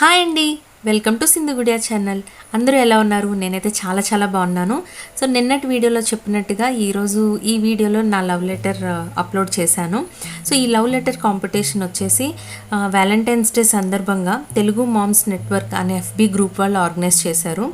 Hi అండి. Welcome to సింధుగుడియా channel అందరూ ఎలా ఉన్నారు? నేనైతే చాలా చాలా బాగున్నాను. సో నిన్నటి వీడియోలో చెప్పినట్టుగా ఈరోజు ఈ వీడియోలో నా లవ్ లెటర్ అప్లోడ్ చేశాను. సో ఈ లవ్ లెటర్ కాంపిటీషన్ వచ్చేసి uh, వ్యాలంటైన్స్ డే సందర్భంగా తెలుగు మామ్స్ నెట్వర్క్ అనే ఎఫ్బి గ్రూప్ వాళ్ళు ఆర్గనైజ్ చేశారు.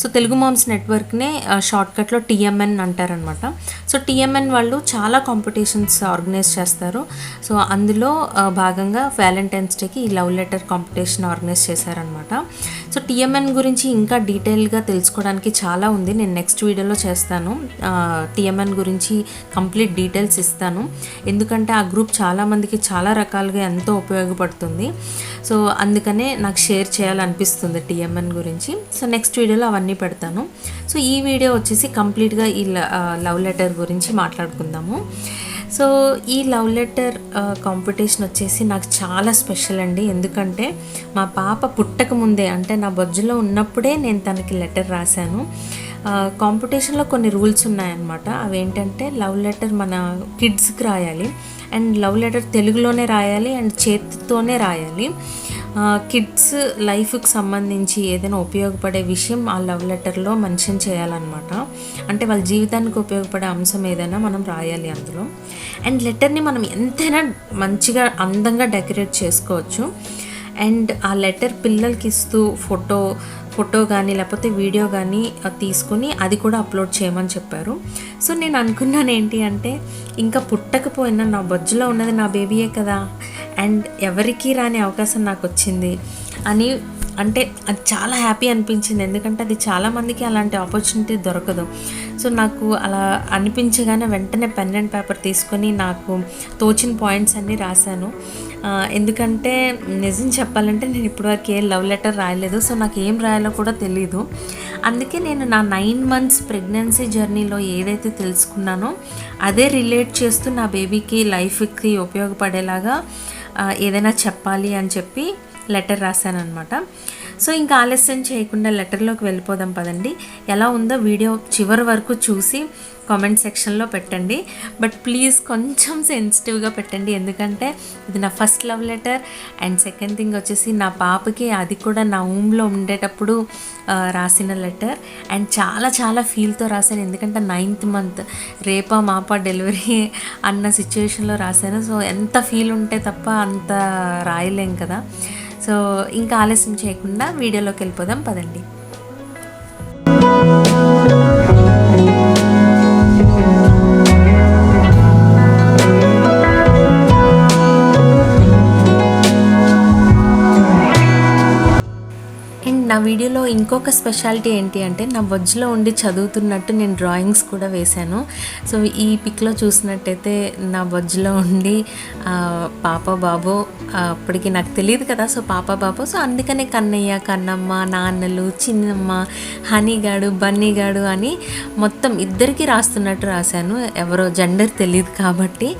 సో తెలుగు మామ్స్ నెట్వర్క్నే షార్ట్కట్లో టీఎంఎన్ అంటారనమాట సో టీఎంఎన్ వాళ్ళు చాలా కాంపిటీషన్స్ ఆర్గనైజ్ చేస్తారు. సో అందులో uh, భాగంగా వ్యాలంటైన్స్ డేకి ఈ లవ్ లెటర్ కాంపిటీషన్ ఆర్గనైజ్ చేశారనమాట సో టీఎంఎన్ గురించి ఇంకా డీటెయిల్గా తెలుసుకోవడానికి చాలా ఉంది. నేను నెక్స్ట్ వీడియోలో చేస్తాను. టీఎంఎన్ గురించి కంప్లీట్ డీటెయిల్స్ ఇస్తాను. ఎందుకంటే ఆ గ్రూప్ చాలామందికి చాలా రకాలుగా ఎంతో ఉపయోగపడుతుంది. సో అందుకనే నాకు షేర్ చేయాలనిపిస్తుంది టీఎంఎన్ గురించి. సో నెక్స్ట్ వీడియోలో అవన్నీ పెడతాను. సో ఈ వీడియో వచ్చేసి కంప్లీట్గా ఈ లవ్ లెటర్ గురించి మాట్లాడుకుందాము. సో ఈ లవ్ లెటర్ కాంపిటీషన్ వచ్చేసి నాకు చాలా స్పెషల్ అండి. ఎందుకంటే మా పాప పుట్టక ముందే అంటే నా బొజ్జులో ఉన్నప్పుడే నేను తనకి లెటర్ రాశాను. కాంపిటీషన్లో కొన్ని రూల్స్ ఉన్నాయన్నమాట. అవి ఏంటంటే లవ్ లెటర్ మన కిడ్స్కి రాయాలి. అండ్ లవ్ లెటర్ తెలుగులోనే రాయాలి అండ్ చేతితోనే రాయాలి. కిడ్స్ లైఫ్కి సంబంధించి ఏదైనా ఉపయోగపడే విషయం ఆ లవ్ లెటర్లో మెన్షన్ చేయాలన్నమాట. అంటే వాళ్ళ జీవితానికి ఉపయోగపడే అంశం ఏదైనా మనం రాయాలి అందులో. అండ్ లెటర్ని మనం ఎంతైనా మంచిగా అందంగా డెకరేట్ చేసుకోవచ్చు. అండ్ ఆ లెటర్ పిల్లలకి ఇస్తూ ఫోటో ఫోటో కానీ లేకపోతే వీడియో కానీ తీసుకుని అది కూడా అప్లోడ్ చేయమని చెప్పారు. సో నేను అనుకున్నాను ఏంటి అంటే ఇంకా పుట్టకపోయినా నా బొజ్జులో ఉన్నది నా బేబీయే కదా. అండ్ ఎవరికీ రాని అవకాశం నాకు వచ్చింది అని అంటే అది చాలా హ్యాపీ అనిపించింది. ఎందుకంటే అది చాలామందికి అలాంటి ఆపర్చునిటీ దొరకదు. సో నాకు అలా అనిపించగానే వెంటనే పెన్ అండ్ పేపర్ తీసుకొని నాకు తోచిన పాయింట్స్ అన్నీ రాశాను. ఎందుకంటే నిజం చెప్పాలంటే నేను ఇప్పటివరకు ఏ లవ్ లెటర్ రాయలేదు. సో నాకు ఏం రాయాలో కూడా తెలియదు అందుకే నేను నా నైన్ మంత్స్ ప్రెగ్నెన్సీ జర్నీలో ఏదైతే తెలుసుకున్నానో అదే రిలేట్ చేస్తూ నా బేబీకి లైఫ్కి ఉపయోగపడేలాగా ఏదైనా చెప్పాలి అని చెప్పి లెటర్ రాశానమాట సో ఇంకా ఆలస్యం చేయకుండా లెటర్లోకి వెళ్ళిపోదాం పదండి. ఎలా ఉందో వీడియో చివరి వరకు చూసి కామెంట్ సెక్షన్లో పెట్టండి. బట్ ప్లీజ్ కొంచెం సెన్సిటివ్గా పెట్టండి. ఎందుకంటే ఇది నా first love letter and second thing వచ్చేసి నా పాపకి అది కూడా నా ఊమ్లో ఉండేటప్పుడు రాసిన లెటర్ అండ్ చాలా చాలా ఫీల్తో రాశాను. ఎందుకంటే నైన్త్ మంత్ రేపా మాపా డెలివరీ అన్న సిచ్యువేషన్లో రాశాను. సో ఎంత ఫీల్ ఉంటే తప్ప అంత రాయలేం కదా. సో ఇంకా ఆలస్యం చేయకుండా వీడియోలోకి వెళ్ళిపోదాం. పదండి. ఇంకొక స్పెషాలిటీ ఏంటి అంటే నా బొజ్జులో ఉండి చదువుతున్నట్టు నేను డ్రాయింగ్స్ కూడా వేశాను. సో ఈ పిక్లో చూసినట్టయితే నా బొజ్జులో ఉండి పాప బాబు అప్పటికి నాకు తెలియదు కదా సో పాప బాబు. సో అందుకనే కన్నయ్య కన్నమ్మ నాన్నలు చిన్నమ్మ హనీగాడు బన్నీగాడు అని మొత్తం ఇద్దరికి రాస్తున్నట్టు రాశాను. ఎవరో జెండర్ తెలియదు కాబట్టి.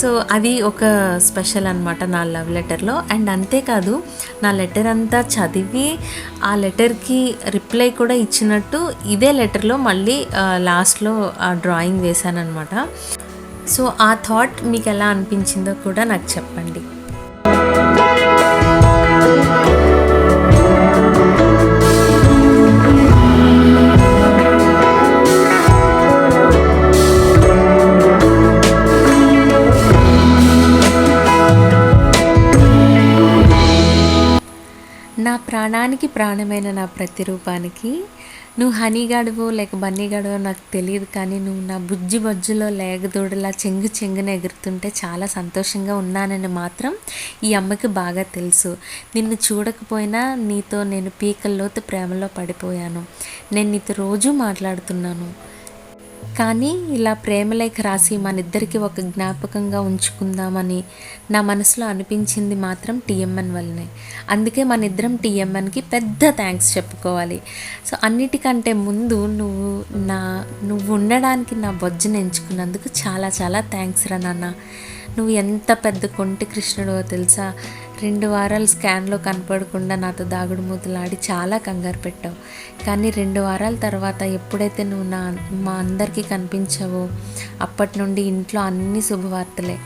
సో అది ఒక స్పెషల్ అనమాట నా లవ్ లెటర్లో. అండ్ అంతేకాదు నా లెటర్ అంతా చదివి ఆ లెటర్ లెటర్కి రిప్లై కూడా ఇచ్చినట్టు ఇదే లెటర్లో మళ్ళీ లాస్ట్లో ఆ డ్రాయింగ్ వేశానమాట అనమాట సో ఆ థాట్ మీకు ఎలా అనిపించిందో కూడా నాకు చెప్పండి. ప్రాణమైన నా ప్రతిరూపానికి. నువ్వు హనీ గడువు లేక బన్నీ గడువు నాకు తెలియదు కానీ నువ్వు నా బుజ్జి బొజ్జులో లేగదోడులా చెంగు చెంగున ఎగురుతుంటే చాలా సంతోషంగా ఉన్నానని మాత్రం ఈ అమ్మకి బాగా తెలుసు. నిన్ను చూడకపోయినా నీతో నేను పీకల్లోతు ప్రేమలో పడిపోయాను. నేను నీతో రోజూ మాట్లాడుతున్నాను. కానీ ఇలా ప్రేమలేఖ రాసి మన ఇద్దరికి ఒక జ్ఞాపకంగా ఉంచుకుందామని నా మనసులో అనిపించింది మాత్రం టీఎంఎన్ వల్లనే. అందుకే మన ఇద్దరం టీఎంఎన్కి పెద్ద థ్యాంక్స్ చెప్పుకోవాలి. సో అన్నిటికంటే ముందు నువ్వు నా నువ్వు ఉండడానికి నా బొజ్జును ఎంచుకున్నందుకు చాలా చాలా థ్యాంక్స్ రా నాన్న. నువ్వు ఎంత పెద్ద కొంటి కృష్ణుడో తెలుసా? రెండు వారాలు స్కాన్లో కనపడకుండా నాతో దాగుడు మూతలాడి చాలా కంగారు పెట్టావు. కానీ రెండు వారాల తర్వాత ఎప్పుడైతే నువ్వు నా మా అందరికీ కనిపించావో అప్పటి నుండి ఇంట్లో అన్ని శుభవార్తలే.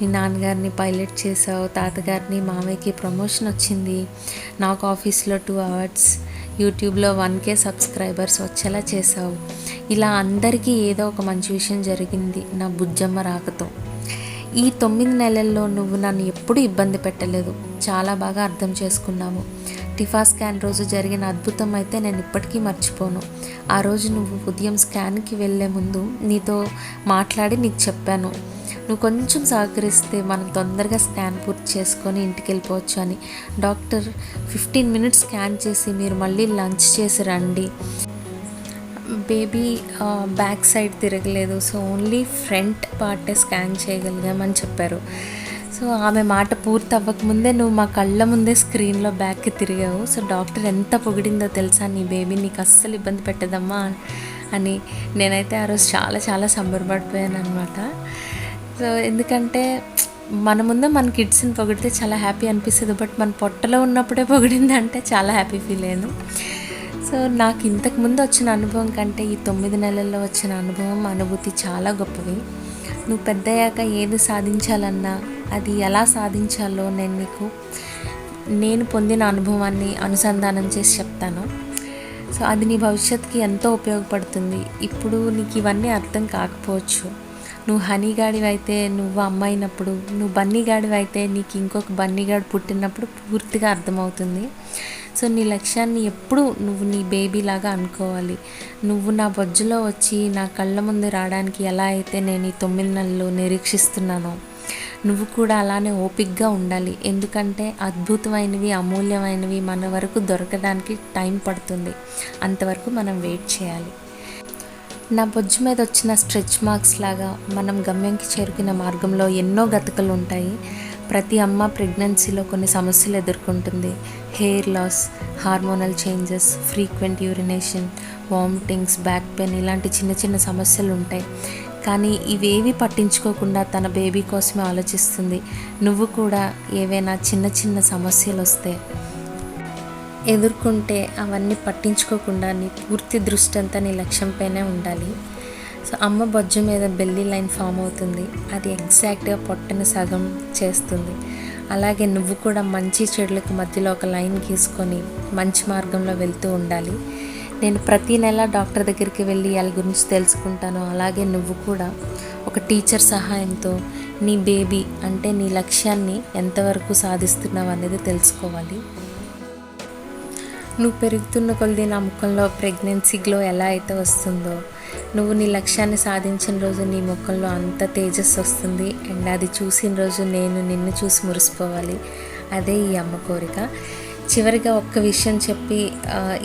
మీ నాన్నగారిని పైలట్ చేసావు తాతగారిని మామయ్యకి ప్రమోషన్ వచ్చింది. నాకు ఆఫీస్లో టూ అవర్స్ యూట్యూబ్లో వన్ కే సబ్స్క్రైబర్స్ వచ్చేలా చేసావు ఇలా అందరికీ ఏదో ఒక మంచి విషయం జరిగింది నా బుజ్జమ్మ రాకతో. ఈ తొమ్మిది నెలల్లో నువ్వు నన్ను ఎప్పుడూ ఇబ్బంది పెట్టలేదు. చాలా బాగా అర్థం చేసుకున్నాము. టిఫా స్కాన్ రోజు జరిగిన అద్భుతం అయితే నేను ఇప్పటికీ మర్చిపోను. ఆ రోజు నువ్వు ఉదయం స్కాన్కి వెళ్ళే ముందు నీతో మాట్లాడి నీకు చెప్పాను. నువ్వు కొంచెం సహకరిస్తే మనం తొందరగా స్కాన్ పూర్తి చేసుకొని ఇంటికి వెళ్ళిపోవచ్చు అని. డాక్టర్ ఫిఫ్టీన్ మినిట్స్ స్కాన్ చేసి మీరు మళ్ళీ లంచ్ చేసి రండి. బేబీ బ్యాక్ సైడ్ తిరగలేదు. సో ఓన్లీ ఫ్రంట్ పార్టే స్కాన్ చేయగలిగామని చెప్పారు. సో ఆమె మాట పూర్తి అవ్వకముందే నువ్వు మా కళ్ళ ముందే స్క్రీన్లో బ్యాక్కి తిరిగావు. సో డాక్టర్ ఎంత పొగిడిందో తెలుసా? నీ బేబీ నీకు అస్సలు ఇబ్బంది పెట్టదమ్మా అని నేనైతే ఆ రోజు చాలా చాలా సంబరపడిపోయాను అనమాట సో ఎందుకంటే మన ముందే మన కిడ్స్ని పొగిడితే చాలా హ్యాపీ అనిపిస్తుంది. బట్ మన పొట్టలో ఉన్నప్పుడే పొగిడిందంటే చాలా హ్యాపీ ఫీల్ అయ్యాను. సో నాకు ఇంతకు ముందు వచ్చిన అనుభవం కంటే ఈ తొమ్మిది నెలల్లో వచ్చిన అనుభవం అనుభూతి చాలా గొప్పవి నువ్వు పెద్దయ్యాక ఏది సాధించాలన్నా అది ఎలా సాధించాలో నేను నీకు నేను పొందిన అనుభవాన్ని అనుసంధానం చేసి చెప్తాను. సో అది నీ భవిష్యత్తుకి ఎంతో ఉపయోగపడుతుంది. ఇప్పుడు నీకు ఇవన్నీ అర్థం కాకపోవచ్చు. నువ్వు హనీగాడివి అయితే నువ్వు అమ్మాయినప్పుడు నువ్వు బన్నీగాడివి అయితే నీకు ఇంకొక బన్నీగాడు పుట్టినప్పుడు పూర్తిగా అర్థమవుతుంది. సో నీ లక్ష్యాన్ని ఎప్పుడు నువ్వు నీ బేబీ లాగా అనుకోవాలి. నువ్వు నా బొజ్జులో వచ్చి నా కళ్ళ ముందు రావడానికి ఎలా అయితే నేను ఈ తొమ్మిది నెలలు నిరీక్షిస్తున్నానో నువ్వు కూడా అలానే ఓపిక్గా ఉండాలి. ఎందుకంటే అద్భుతమైనవి అమూల్యమైనవి మన వరకు దొరకడానికి టైం పడుతుంది. అంతవరకు మనం వెయిట్ చేయాలి. నా బొజ్జు మీద వచ్చిన స్ట్రెచ్ మార్క్స్ లాగా మనం గమ్యంకి చేరుకున్న మార్గంలో ఎన్నో గతకలు ఉంటాయి ప్రతి అమ్మ ప్రెగ్నెన్సీలో కొన్ని సమస్యలు ఎదుర్కొంటుంది. Hair loss hormonal changes frequent urination vomitings back pain ఇలాంటి చిన్న చిన్న సమస్యలు ఉంటాయి కానీ ఇవేవి పట్టించుకోకుండా తన బేబీ కోసమే ఆలోచిస్తుంది. నువ్వు కూడా ఏవైనా చిన్న చిన్న సమస్యలు వస్తే ఎదుర్కొంటే అవన్నీ పట్టించుకోకుండా నీ పూర్తి దృష్టి అంతా నీ లక్ష్యంపైనే ఉండాలి. సో అమ్మ బొజ్జు మీద బెల్లి లైన్ ఫామ్ అవుతుంది. అది ఎగ్జాక్ట్గా పొట్టని సగం చేస్తుంది. అలాగే నువ్వు కూడా మంచి చెడులకు మధ్యలో ఒక లైన్ గీసుకొని మంచి మార్గంలో వెళ్తూ ఉండాలి. నేను ప్రతి నెల డాక్టర్ దగ్గరికి వెళ్ళి వాళ్ళ గురించి తెలుసుకుంటాను. అలాగే నువ్వు కూడా ఒక టీచర్ సహాయంతో నీ బేబీ అంటే నీ లక్ష్యాన్ని ఎంతవరకు సాధిస్తున్నావు అనేది తెలుసుకోవాలి. నువ్వు పెరుగుతున్న కొలది నా ముఖంలో ప్రెగ్నెన్సీ గ్లో ఎలా అయితే వస్తుందో నువ్వు నీ లక్ష్యాన్ని సాధించిన రోజు నీ ముఖంలో అంత తేజస్సు వస్తుంది. అండ్ అది చూసిన రోజు నేను నిన్ను చూసి మురిసిపోవాలి. అదే ఈ అమ్మ కోరిక. చివరిగా ఒక్క విషయం చెప్పి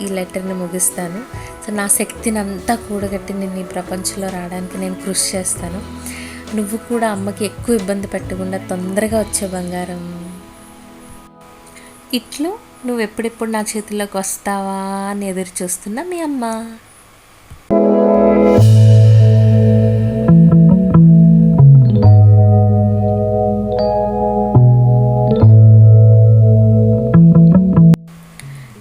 ఈ లెటర్ని ముగిస్తాను. సో నా శక్తిని అంతా కూడగట్టి నేను ఈ ప్రపంచంలో రావడానికి నేను కృషి చేస్తాను. నువ్వు కూడా అమ్మకి ఎక్కువ ఇబ్బంది పెట్టకుండా తొందరగా వచ్చే బంగారం. ఇట్లు నువ్వు ఎప్పుడెప్పుడు నా చేతిలోకి వస్తావా అని ఎదురు చూస్తున్నా మీ అమ్మ.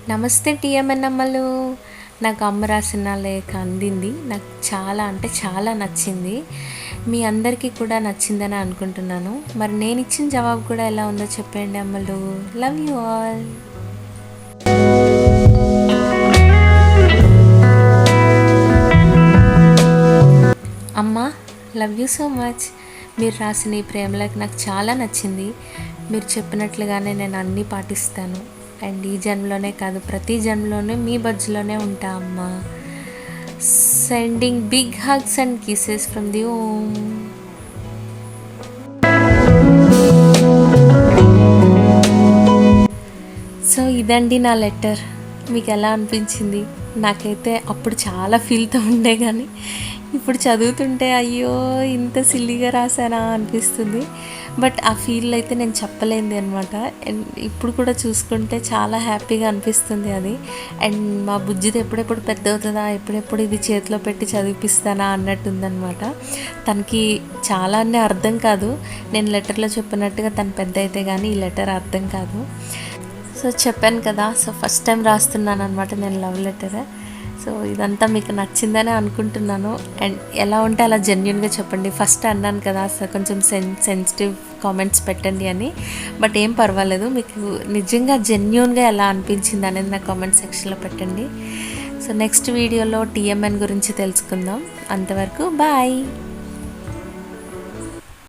నమస్తే టీఎంఎన్ అమ్మలు నాకు అమ్మ రాసిన లేఖ అందింది. నాకు చాలా అంటే చాలా నచ్చింది. మీ అందరికీ కూడా నచ్చిందని అనుకుంటున్నాను. మరి నేను ఇచ్చిన జవాబు కూడా ఎలా ఉందో చెప్పండి అమ్మలు. లవ్ యూ ఆల్ అమ్మ లవ్ యూ సో మచ్. మీరు రాసిన ఈ ప్రేమలకు నాకు చాలా నచ్చింది. మీరు చెప్పినట్లుగానే నేను అన్నీ పాటిస్తాను. అండ్ ఈ జన్మలోనే కాదు ప్రతి జన్మలోనే మీ బజ్జులోనే ఉంటా అమ్మ. Sending big hugs and kisses from the ohm so ఇదండి నా లెటర్. మీకు ఎలా అనిపించింది? నాకైతే అప్పుడు చాలా ఫీల్తో ఉండే కానీ ఇప్పుడు చదువుతుంటే అయ్యో ఇంత సిల్లీగా రాసానా అనిపిస్తుంది. బట్ ఆ ఫీల్ అయితే నేను చెప్పలేంది అనమాట ఇప్పుడు కూడా చూసుకుంటే చాలా హ్యాపీగా అనిపిస్తుంది అది. అండ్ మా బుజ్జిది ఎప్పుడెప్పుడు పెద్ద అవుతుందా ఎప్పుడెప్పుడు ఇది చేతిలో పెట్టి చదివిపిస్తానా అన్నట్టుందనమాట తనకి చాలానే అర్థం కాదు. నేను లెటర్లో చెప్పినట్టుగా తను పెద్ద అయితే కానీ ఈ లెటర్ అర్థం కాదు. సో చెప్పాను కదా సో ఫస్ట్ టైం రాస్తున్నాను అనమాట నేను లవ్ లెటర్. సో ఇదంతా మీకు నచ్చిందని అనుకుంటున్నాను. అండ్ ఎలా ఉంటే అలా జెన్యున్గా చెప్పండి. ఫస్ట్ అన్నాను కదా సార్ కొంచెం సెన్ సెన్సిటివ్ కామెంట్స్ పెట్టండి అని. బట్ ఏం పర్వాలేదు మీకు నిజంగా జెన్యున్గా ఎలా అనిపించింది అనేది నా కామెంట్ సెక్షన్లో పెట్టండి. సో నెక్స్ట్ వీడియోలో టీఎంఎన్ గురించి తెలుసుకుందాం. అంతవరకు బాయ్